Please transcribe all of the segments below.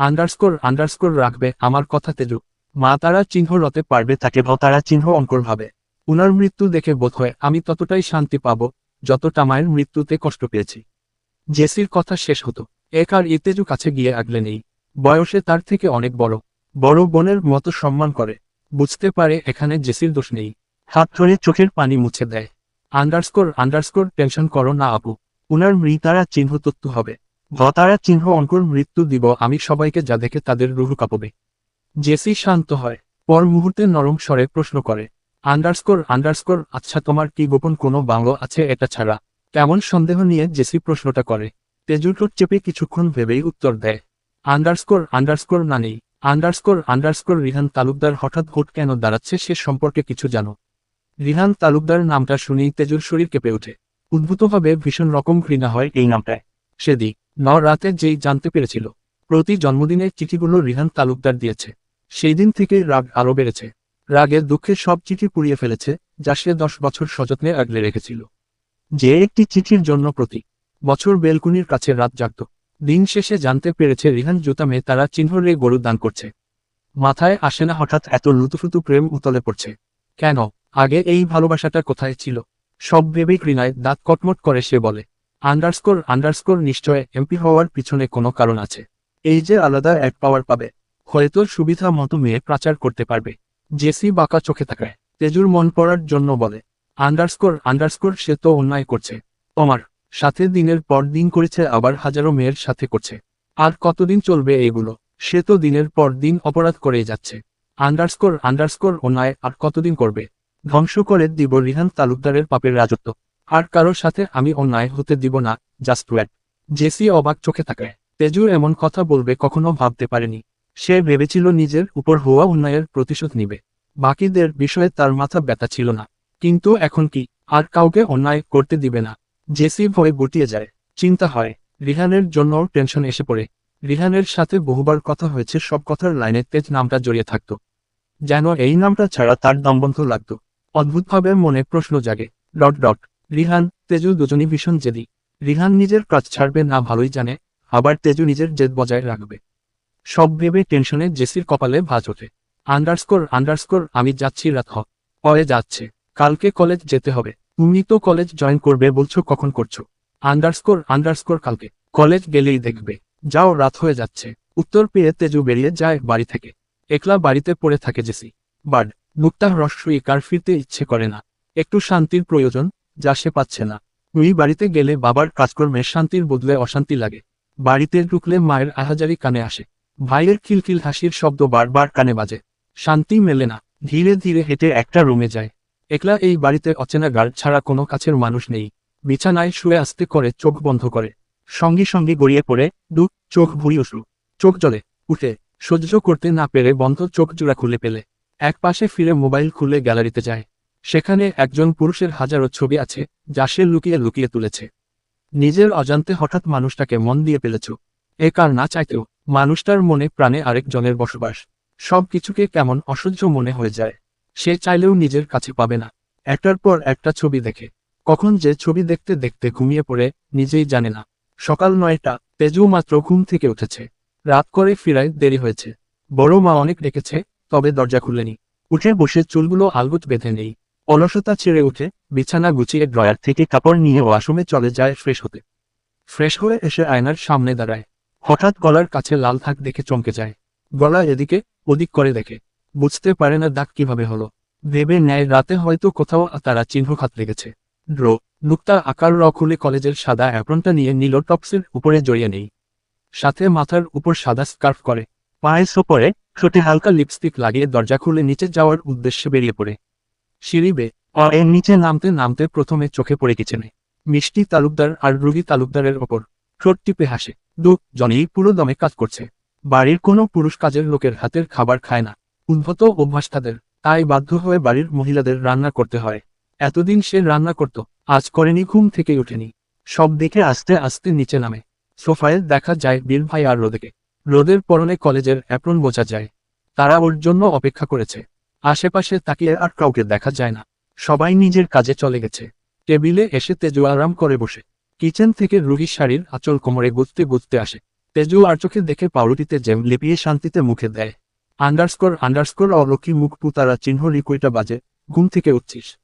Underscore underscore রাখবে, আমার কথা তেজু মা তারা চিহ্ন রতে পারবে, তাকে তারা চিহ্ন অঙ্কর ভাবে। উনার মৃত্যু দেখে বোধ হয়, আমি ততটাই শান্তি পাব, যতটা মায়ের মৃত্যুতে কষ্ট পেয়েছি। জেসির কথা শেষ হতো। এক আর ইতেজু কাছে গিয়ে আগলে নেই। বয়সে তার থেকে অনেক বড়। বড় বোনের মতো সম্মান করে। বুঝতে পারে এখানে জেসির দোষ নেই। হাত ধরে চোখের পানি মুছে দেয়। আন্ডারস্কোর আন্ডারস্কোর, টেনশন করো না, আপু। উনার মৃতারা চিহ্ন তত্ত্ব হবে। ভতারা চিহ্ন অঙ্কুর মৃত্যু দিব, আমি সবাইকে যা দেখে তাদের রুহু কাঁপবে। জেসি শান্ত হয়, পর মুহূর্তে নরম স্বরে প্রশ্ন করে, আন্ডারস্কোর আন্ডারস্কোর আচ্ছা তোমার কি গোপন কোনো বাংলো আছে এটা ছাড়া? কেমন সন্দেহ নিয়ে জেসি প্রশ্নটা করে তেজুর চেপে কিছুক্ষণ ভেবেই উত্তর দেয়, আন্ডারস্কোর আন্ডারস্কোর না নেই আন্ডারস্কোর আন্ডারস্কোর রিহান তালুকদার হঠাৎ হুট কেন দাঁড়াচ্ছে সে সম্পর্কে কিছু জানো? রিহান তালুকদার নামটা শুনেই তেজুর শরীর কেঁপে ওঠে, উদ্ভূতভাবে ভীষণ রকম ঘৃণা হয় এই নামটায়, সেদিক। ন রাতে যেই জানতে পেরেছিল, প্রতি জন্মদিনের চিঠিগুলো রিহান তালুকদার দিয়েছে। সেই দিন থেকে রাগ আরও বেড়েছে। রাগের দুঃখে সব চিঠি পুড়িয়ে ফেলেছে, যা সে দশ বছর সযত্নে আগলে রেখেছিল। যে একটি চিঠির জন্য প্রতি বছর বেলকুনির কাছে রাত জাগত। দিন শেষে জানতে পেরেছে রিহান জুতা মেয়ে তারা চিহ্ন রে গরু দান করছে। মাথায় আসে না হঠাৎ এত লুতুফুতু প্রেম উতলে পড়ছে। কেন? আগে এই ভালোবাসাটা কোথায় ছিল? সব ভেবেই ঘৃণায় দাঁত কটমট করে সে বলে আন্ডারস্কোর আন্ডারস্কোর নিশ্চয় এমপি হওয়ার পিছনে কোনো কারণ আছে। এই যে আলাদা এক পাওয়ার পাবে, হয়তো সুবিধা মতো মেয়ে প্রচার করতে পারবে। জেসি বাঁকা চোখে তাকায়, তেজুর মন পড়ার জন্য বলে আন্ডারস্কোর আন্ডারস্কোর সে তো অন্যায় করছে। তোমার সাথে দিনের পর দিন করেছে, আবার হাজারো মেয়ের সাথে করছে। আর কতদিন চলবে এগুলো? সে তো দিনের পর দিন অপরাধ করেই যাচ্ছে। আন্ডারস্কোর আন্ডারস্কোর অন্যায় আর কতদিন করবে? ধ্বংস করে দিব রিহান তালুকদারের পাপের রাজত্ব। আর কারোর সাথে আমি অন্যায় হতে দিব না জাস্ট ওয়েট জেসি অবাক চোখে তাকায় তেজু এমন কথা বলবে কখনো ভাবতে পারেনি। সে ভেবেছিল নিজের উপর হওয়া অন্যায়ের প্রতিশোধ নিবে। বাকিদের বিষয়ে তার মাথা ব্যথা ছিল না। কিন্তু এখন কি? আর কাউকে অন্যায় করতে দিবে না। জেসি ভয়ে গুটিয়ে যায়। চিন্তা হয়, রিহানের জন্য টেনশন এসে পড়ে। রিহানের সাথে বহুবার কথা হয়েছে, সব কথার লাইনে তেজ নামটা জড়িয়ে থাকত। যেন এই নামটা ছাড়া তার দমবন্ধ লাগত। অদ্ভুতভাবে মনে প্রশ্ন জাগে ডট ডট রিহান, তেজু দুজনই ভীষণ জেদি। রিহান নিজের কাজ ছাড়বে না, ভালোই জানে, আবার তেজু নিজের জেদ বজায় রাখবে। সব ভেবে টেনশনে জেসির কপালে ভাঁজ ওঠে। আন্ডারস্কোর আন্ডারস্কোর, আমি যাচ্ছি রাত হ পরে যাচ্ছে, কালকে কলেজ যেতে হবে। তুমি তো কলেজ জয়েন করবে বলছো, কখন করছ? আন্ডারস্কোর আন্ডারস্কোর কালকে। কলেজ গেলেই দেখবে। যাও, রাত হয়ে যাচ্ছে। উত্তর পেয়ে তেজু বেরিয়ে যায় বাড়ি থেকে। একলা বাড়িতে পড়ে থাকে জেসি। বাড নুক্তাহ রস্যই কার ফিরতে ইচ্ছে করে না। একটু শান্তির প্রয়োজন যা সে পাচ্ছে না। তুই বাড়িতে গেলে বাবার কাজকর্মে শান্তির বদলে অশান্তি লাগে। বাড়িতে ঢুকলে মায়ের আহাজারি কানে আসে। ভাইয়ের খিলখিল হাসির শব্দ বারবার কানে বাজে। শান্তি মেলে না। ধীরে ধীরে হেঁটে একটা রুমে যায়। একলা এই বাড়িতে অচেনা গার্ড ছাড়া কোনো কাছের মানুষ নেই। বিছানায় শুয়ে আসতে করে চোখ বন্ধ করে। সঙ্গে সঙ্গে গড়িয়ে পড়ে দু চোখ ভুড়ি উঠল চোখ জলে উঠে। সহ্য করতে না পেরে বন্ধ চোখ জোড়া খুলে পেলে এক পাশে ফিরে মোবাইল খুলে গ্যালারিতে যায়। সেখানে একজন পুরুষের হাজারো ছবি আছে, যা সে লুকিয়ে লুকিয়ে তুলেছে। নিজের অজান্তে হঠাৎ মানুষটাকে মন দিয়ে ফেলেছ এ কার না চাইতেও মানুষটার মনে প্রাণে আরেকজনের বসবাস। সব কিছুকে কেমন অসহ্য মনে হয়ে যায়। সে চাইলেও নিজের কাছে পাবে না। একটার পর একটা ছবি দেখে। কখন যে ছবি দেখতে দেখতে ঘুমিয়ে পড়ে, নিজেই জানে না। সকাল নয়টা, তেজু মাত্র ঘুম থেকে উঠেছে। রাত করে ফিরায় দেরি হয়েছে। বড় মা অনেক ডেকেছে, তবে দরজা খুলেনি। উঠে বসে চুলগুলো আলগুত বেঁধে নেই। অলসতা ছেড়ে উঠে, বিছানা গুছিয়ে ড্রয়ার থেকে কাপড় নিয়ে ওয়াশরুমে চলে যায় ফ্রেশ হতে। ফ্রেশ হয়ে এসে আয়নার সামনে দাঁড়ায়। হঠাৎ গলার কাছে লাল থাক দেখে চমকে যায়। গলা এদিকে, ওদিক করে দেখে। বুঝতে পারে না দাগ কীভাবে হলো। ভেবে নেয় রাতে হয়তো কোথাও তারা চিহ্ন খাত লেগেছে ড্র নুক্তা আকার র খুলে কলেজের সাদা অ্যাপ্রনটা নিয়ে নীল টপসের উপরে জড়িয়ে নেই। সাথে মাথার উপর সাদা স্কার্ফ করে। পায়ে সোপরে ঠোঁটে হালকা লিপস্টিক লাগিয়ে দরজা খুলে নিচে যাওয়ার উদ্দেশ্যে বেরিয়ে পড়ে। সিঁড়ি বে অ এর নিচে নামতে নামতে প্রথমে চোখে পড়ে কিচেনে মিষ্টি তালুকদার আর রুগী তালুকদারের ওপর ঠোঁট টিপে হাসে। দু জনেই পুরো দমে কাজ করছে। বাড়ির কোনো পুরুষ কাজের লোকের হাতের খাবার খায় না। উদ্ভূত অভ্যাস তাদের। তাই বাধ্য হয়ে বাড়ির মহিলাদের রান্না করতে হয়। এতদিন সে রান্না করত আজ করেনি ঘুম থেকে ওঠেনি। সব দেখে আস্তে আস্তে নিচে নামে। সোফায় দেখা যায় বীর ভাই আর রোদেকে। রোদের পরনে কলেজের অ্যাপ্রন বোঝা যায়। তারা ওর জন্য অপেক্ষা করেছে। আশেপাশে তাকিয়ে আর কাউকে দেখা যায় না। সবাই নিজের কাজে চলে গেছে। টেবিলে এসে তেজু আরাম করে বসে। কিচেন থেকে রুহি শাড়ির আঁচল কোমরে গুজতে গুজতে আসে। তেজু আর চোখে দেখে পাউরুটিতে জেম লেপিয়ে শান্তিতে মুখে দেয়। আন্ডারস্কোর আন্ডারস্কোর অলক্ষী মুখ পুতারা চিহ্ন রিকুইটা বাজে? ঘুম থেকে উঠছিস।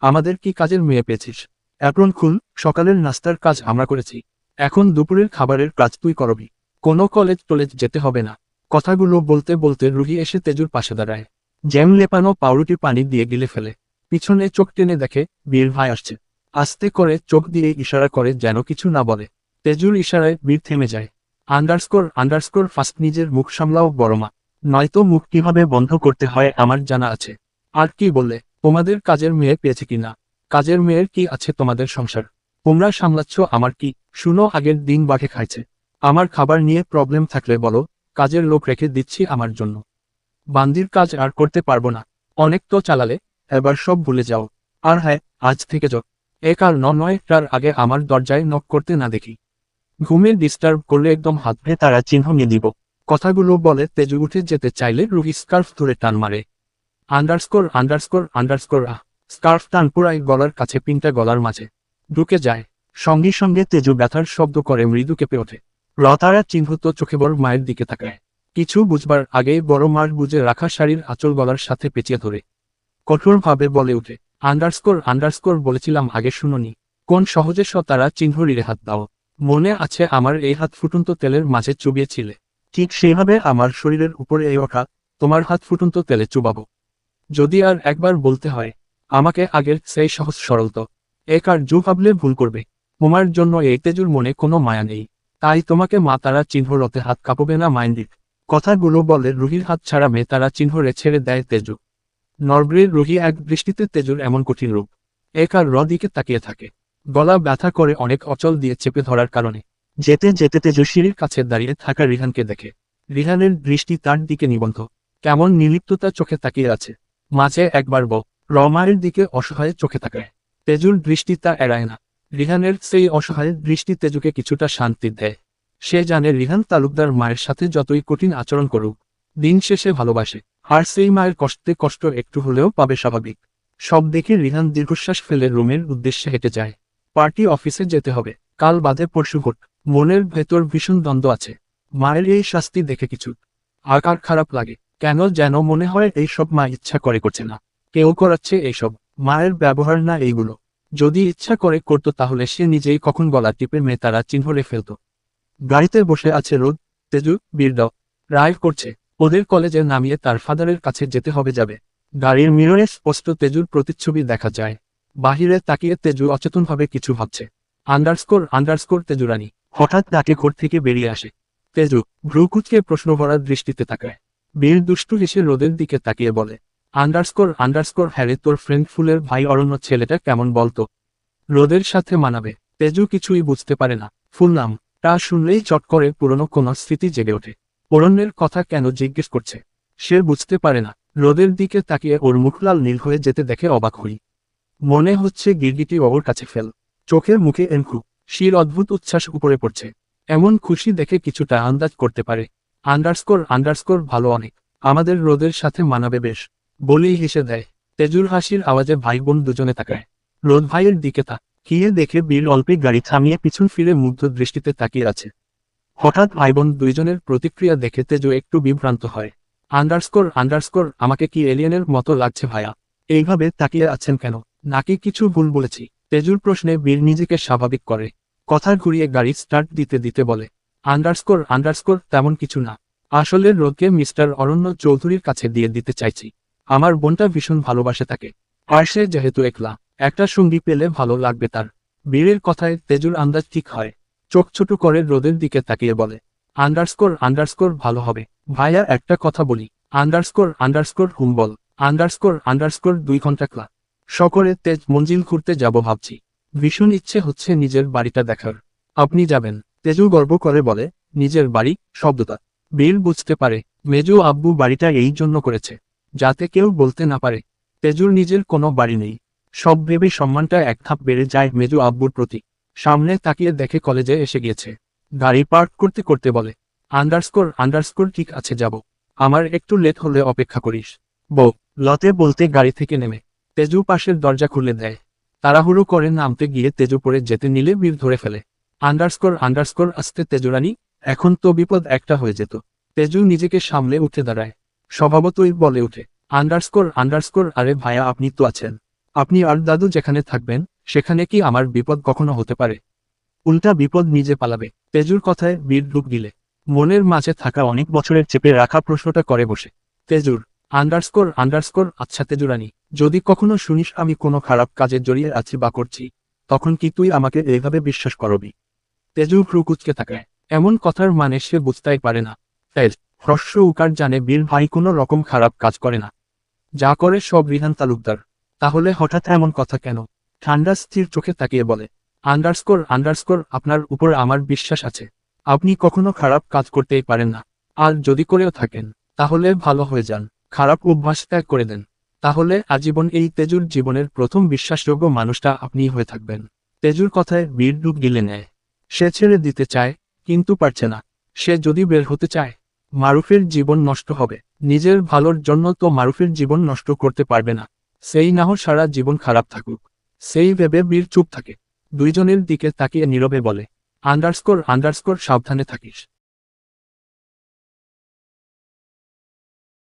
আমাদের কি কাজের মেয়ে পেয়েছিস? অ্যাপ্রন খুল, সকালের নাস্তার কাজ আমরা করেছি। এখন দুপুরের খাবারের কাজ তুই করবি। কোনো কলেজ টলেজ যেতে হবে না। কথাগুলো বলতে বলতে রুহি এসে তেজুর পাশে দাঁড়ায়। জ্যাম লেপানো পাউরুটি পানি দিয়ে গিলে ফেলে। পিছনে চোখ টেনে দেখে বীর ভাই আসছে। আস্তে করে চোখ দিয়ে ইশারা করে যেন কিছু না বলে। তেজুর ইশারায় বীর থেমে যায়। আন্ডারস্কোর আন্ডারস্কোর ফার্স্ট নিজের মুখ সামলাও বড়মা নয়তো মুখ কীভাবে বন্ধ করতে হয় আমার জানা আছে। আর কি বললে, তোমাদের কাজের মেয়ে পেয়েছে কিনা কাজের মেয়ের কি আছে তোমাদের সংসার? তোমরা সামলাচ্ছ আমার কি? শুনো আগের দিন বাঘে খাইছে। আমার খাবার নিয়ে প্রবলেম থাকলে বলো, কাজের লোক রেখে দিচ্ছি আমার জন্য। বান্দির কাজ আর করতে পারব না। অনেক তো চালালে, এবার সব ভুলে যাও। আর হ্যাঁ আজ থেকে যোগ এক আর নয়টার আগে আমার দরজায় নক করতে না দেখি। ঘুমে ডিস্টার্ব করলে একদম হাত ভে তারা চিহ্ন নিয়ে দিব কথাগুলো বলে তেজু উঠে যেতে চাইলে রুহি স্কার্ফ ধরে টান মারে। আন্ডারস্কোর আন্ডারস্কোর আন্ডারস্কোর আহ স্কার্ফ টান পুরাই গলার কাছে, পিনটা গলার মাঝে। ঢুকে যায়। সঙ্গে সঙ্গে তেজু ব্যথার শব্দ করে মৃদু কেঁপে ওঠে। লতারা চিহ্নিত চোখে বড় মায়ের দিকে তাকায়। কিছু বুঝবার আগেই বড় মার বুঝে রাখা শাড়ির আঁচল গলার সাথে পেঁচিয়ে ধরে। কঠোরভাবে বলে উঠে, আন্ডারস্কোর আন্ডারস্কোর বলেছিলাম, আগে শুনুনি। কোন সহজে স তারা চিহ্ন হাত দাও। মনে আছে আমার এই হাত ফুটন্ত তেলের মাঝে চুবিয়েছিলে। ঠিক সেইভাবে আমার শরীরের উপরে এই ওঠা তোমার হাত ফুটন্ত তেলে চুবাবো। যদি আর একবার বলতে হয়, আমাকে আগের সেই সহজ সরল তো এক আর জু ভাবলে ভুল করবে। তোমার জন্য এই তেজুর মনে কোনো মায়া নেই। তাই তোমাকে মা তারা চিহ্ন রতে হাত কাঁপবে না মাইন্ডিক কথাগুলো বলে রুহির হাত ছাড়া মেয়ে তারা চিহ্নরে ছেড়ে দেয় তেজু নরব্রির রুহি এক দৃষ্টিতে তেজুর এমন কঠিন রূপ। এক আর র দিকে তাকিয়ে থাকে। গলা ব্যথা করে অনেক অচল দিয়ে চেপে ধরার কারণে। যেতে যেতে তেজু সিঁড়ির কাছে দাঁড়িয়ে থাকা রিহানকে দেখে। রিহানের দৃষ্টি তার দিকে নিবন্ধ কেমন নিলিপ্ততা চোখে তাকিয়ে আছে। মাঝে একবার ব রমায়ের দিকে অসহায় চোখে তাকায়। তেজুর দৃষ্টি তা এড়ায় না। রিহানের সেই অসহায় দৃষ্টি তেজুকে কিছুটা শান্তি দেয়। সে জানে রিহান তালুকদার মায়ের সাথে যতই কঠিন আচরণ করুক, দিন শেষে ভালোবাসে, আর সেই মায়ের কষ্টে কষ্ট একটু হলেও পাবে স্বাভাবিক। সব দেখে রিহান দীর্ঘশ্বাস ফেলে রুমের উদ্দেশ্যে হেঁটে যায়। পার্টি অফিসে যেতে হবে। কাল বাদে পরশু ভোট মনের ভেতর ভীষণ দ্বন্দ্ব আছে। মায়ের এই শাস্তি দেখে কিছু আকার খারাপ লাগে। কেন যেন মনে হয় এই সব মা ইচ্ছা করে করছে না। কেউ করাচ্ছে এইসব মায়ের ব্যবহার না এইগুলো। যদি ইচ্ছা করে করত তাহলে সে নিজেই কখন গলা টিপে মেয়ে তারা চিহ্নরে ফেলত। গাড়িতে বসে আছে রোদ, তেজু বীরদ রাইভ করছে। ওদের কলেজে নামিয়ে তার ফাদারের কাছে যেতে হবে যাবে। গাড়ির মিররে স্পষ্ট তেজুর প্রতিচ্ছবি দেখা যায়। বাহিরে তাকিয়ে তেজু অচেতনভাবে কিছু ভাবছে। Underscore underscore Tejurani. হঠাৎ ডাকে ঘর থেকে বেরিয়ে আসে। তেজু, ভ্রুকুচকে প্রশ্ন ভরার দৃষ্টিতে তাকায়। বীর দুষ্টু হেসে রোদের দিকে তাকিয়ে বলে, আন্ডারস্কোর আন্ডারস্কোর হ্যারে তোর ফ্রেন্ড ফুলের ভাই অরণ্য ছেলেটা কেমন বলতো? রোদের সাথে মানাবে। তেজু কিছুই বুঝতে পারে না। ফুল নাম তা শুনলেই চট করে পুরনো কোনো স্মৃতি জেগে ওঠে। অরণ্যের কথা কেন জিজ্ঞেস করছে? সে বুঝতে পারে না। রোদের দিকে তাকিয়ে ওর মুখলাল নীল হয়ে যেতে দেখে অবাক হই। মনে হচ্ছে গিরগিটি ওর কাছে ফেল। চোখের মুখে এনকু। শির অদ্ভুত উচ্ছ্বাস উপরে পড়ছে। এমন খুশি দেখে কিছুটা আন্দাজ করতে পারে। আন্ডারস্কোর আন্ডারস্কোর ভালো অনেক। আমাদের রোদের সাথে মানাবে বেশ। বলেই হেসে দেয়। তেজুর হাসির আওয়াজে ভাই বোন দুজনে তাকায়। রোদ ভাইয়ের দিকে তা কিয়ে দেখে বীর অল্পে গাড়ি থামিয়ে পিছন ফিরে মুগ্ধ দৃষ্টিতে তাকিয়ে আছে। হঠাৎ ভাই বোন দুইজনের প্রতিক্রিয়া দেখে তেজু একটু বিভ্রান্ত হয়। আন্ডারস্কোর আন্ডারস্কোর, আমাকে কি এলিয়েনের মতো লাগছে ভাইয়া? এইভাবে তাকিয়ে আছেন কেন? নাকি কিছু ভুল বলেছি? তেজুর প্রশ্নে বীর নিজেকে স্বাভাবিক করে। কথা ঘুরিয়ে গাড়ি স্টার্ট দিতে দিতে বলে, আন্ডারস্কোর আন্ডারস্কোর তেমন কিছু না। আসলে রোদকে মিস্টার অরণ্য চৌধুরীর কাছে দিয়ে দিতে চাইছি। আমার বোনটা ভীষণ ভালোবাসে তাকে। আর সে যেহেতু একলা একটা সঙ্গী পেলে ভালো লাগবে তার। বীরের কথায় তেজুর আন্দাজ ঠিক হয়। চোখ ছোট করে রোদের দিকে তাকিয়ে বলে, আন্ডারস্কোর আন্ডারস্কোর ভালো হবে। ভাইয়া একটা কথা বলি। আন্ডারস্কোর আন্ডারস্কোর হুম্বল আন্ডারস্কোর আন্ডারস্কোর দুই ঘণ্টা ক্লা সকরে তেজ মঞ্জিল ঘুরতে যাব ভাবছি। ভীষণ ইচ্ছে হচ্ছে নিজের বাড়িটা দেখার। আপনি যাবেন। তেজু গর্ব করে বলে, নিজের বাড়ি? শব্দটা। বীর বুঝতে পারে, মেজু আব্বু বাড়িটা এই জন্য করেছে, যাতে কেউ বলতে না পারে। তেজুর নিজের কোনো বাড়ি নেই। সব ভেবে সম্মানটা এক ধাপ বেড়ে যায় মেজু আব্বুর প্রতি। সামনে তাকিয়ে দেখে কলেজে এসে গিয়েছে। গাড়ি পার্ক করতে করতে বলে, আন্ডারস্কোর আন্ডারস্কোর ঠিক আছে যাব। আমার একটু লেট হলে অপেক্ষা করিস। বউ, লতে বলতে গাড়ি থেকে নেমে তেজু পাশের দরজা খুলে দেয়। তাড়াহুড়ো করে নামতে গিয়ে তেজু পরে যেতে নিলে বীর ধরে ফেলে। আন্ডারস্কোর আন্ডারস্কোর আসতে তেজুরানি এখন তো বিপদ একটা হয়ে যেত। তেজু নিজেকে সামলে উঠে দাঁড়ায়। স্বভাবতই বলে উঠে আন্ডারস্কোর আন্ডারস্কোর, আরে ভাইয়া আপনি তো আছেন। আপনি আর দাদু যেখানে থাকবেন, সেখানে কি আমার বিপদ কখনো হতে পারে? উল্টা বিপদ নিজে পালাবে। তেজুর কথায় বীর ঢুক দিলে মনের মাঝে থাকা অনেক বছরের চেপে রাখা প্রশ্নটা করে বসে। তেজুর আন্ডারস্কোর আন্ডারস্কোর আচ্ছা তেজুরানি, যদি কখনো শুনিস আমি কোনো খারাপ কাজে জড়িয়ে আছি বা করছি, তখন কি তুই আমাকে এইভাবে বিশ্বাস করবি? তেজু ভ্রুকুচকে থাকায়। এমন কথার মানে সে বুঝতেই পারে না। তেজ হ্রস্ব উকার জানে বীর ভাই কোনো রকম খারাপ কাজ করে না। যা করে সব রিহান তালুকদার। তাহলে হঠাৎ এমন কথা কেন? ঠান্ডা স্থির চোখে তাকিয়ে বলে, আন্ডারস্কোর আন্ডারস্কোর, আপনার উপর আমার বিশ্বাস আছে। আপনি কখনো খারাপ কাজ করতেই পারেন না। আর যদি করেও থাকেন, তাহলে ভালো হয়ে যান। খারাপ অভ্যাস ত্যাগ করে দেন। তাহলে আজীবন এই তেজুর জীবনের প্রথম বিশ্বাসযোগ্য মানুষটা আপনি হয়ে থাকবেন। তেজুর কথায় বীর ডুব গিলে নেয়। সে ছেড়ে দিতে চায়, কিন্তু পারছে না। সে যদি বের হতে চায়, মারুফের জীবন নষ্ট হবে। নিজের ভালোর জন্য তো মারুফের জীবন নষ্ট করতে পারবে না। সেই নাহর সারা জীবন খারাপ থাকুক। সেই ভেবে বীর চুপ থাকে। দুইজনের দিকে তাকিয়ে নীরবে বলে, আন্ডারস্কোর আন্ডারস্কোর, সাবধানে থাকিস।